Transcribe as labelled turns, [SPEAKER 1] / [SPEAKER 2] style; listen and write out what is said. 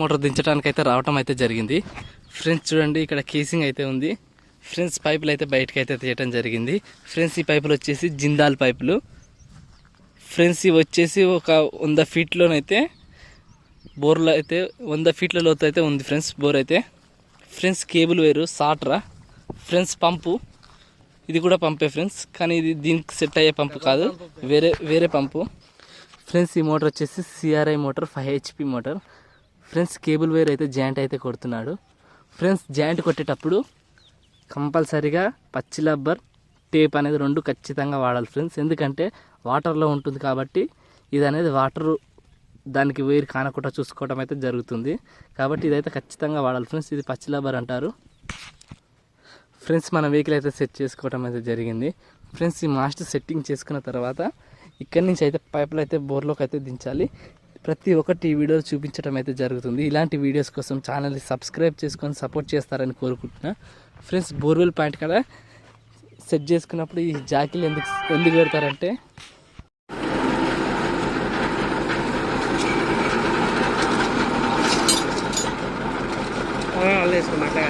[SPEAKER 1] Motor దించడానికి అయితే రావటం అయితే జరిగింది. ఫ్రెండ్స్ చూడండి ఇక్కడ కేసింగ్ అయితే ఉంది. ఫ్రెండ్స్ పైపులు అయితే బయటకు అయితే తీయటం జరిగింది. ఫ్రెండ్స్ ఈ పైపులు వచ్చేసి జిందాల్ పైపులు. ఫ్రెండ్స్ ఇవి వచ్చేసి ఒక వంద ఫీట్లోనైతే బోర్లో అయితే వంద ఫీట్ల లోతు అయితే ఉంది ఫ్రెండ్స్ బోర్ అయితే. ఫ్రెండ్స్ కేబుల్ వేరు సాట్రా. ఫ్రెండ్స్ పంపు. ఇది కూడా పంపే ఫ్రెండ్స్ కానీ ఇది దీనికి సెట్ అయ్యే పంపు కాదు. వేరే వేరే పంపు. ఫ్రెండ్స్ ఈ మోటార్ వచ్చేసి CRI motor five HP motor. Friends cable wire అయితే జాయింట్ అయితే కొడుతున్నాడు. ఫ్రెండ్స్ జాయింట్ కొట్టేటప్పుడు కంపల్సరీగా పచ్చి రబ్బర్ టేప్ అనేది రెండు ఖచ్చితంగా వాడాలి ఫ్రెండ్స్. ఎందుకంటే వాటర్లో ఉంటుంది కాబట్టి ఇది అనేది వాటర్ దానికి వేరు కానకుండా చూసుకోవడం అయితే జరుగుతుంది. కాబట్టి ఇదైతే ఖచ్చితంగా వాడాలి ఫ్రెండ్స్. ఇది పచ్చి రబ్బర్ అంటారు. ఫ్రెండ్స్ మన వెహికల్ అయితే సెట్ చేసుకోవడం అయితే జరిగింది. ఫ్రెండ్స్ ఈ మాస్టర్ సెట్టింగ్ చేసుకున్న తర్వాత ఇక్కడి నుంచి అయితే పైపులు అయితే బోర్లోకి అయితే దించాలి. ప్రతి ఒక్కటి ఈ వీడియోలో చూపించడం అయితే జరుగుతుంది. ఇలాంటి వీడియోస్ కోసం ఛానల్ని సబ్స్క్రైబ్ చేసుకొని సపోర్ట్ చేస్తారని కోరుకుంటున్నా. ఫ్రెండ్స్ బోర్వెల్ పాయింట్ కదా సెట్ చేసుకున్నప్పుడు ఈ జాకీలు ఎందుకు ఎందుకు పెడతారంటే
[SPEAKER 2] వేసుకున్నట్లే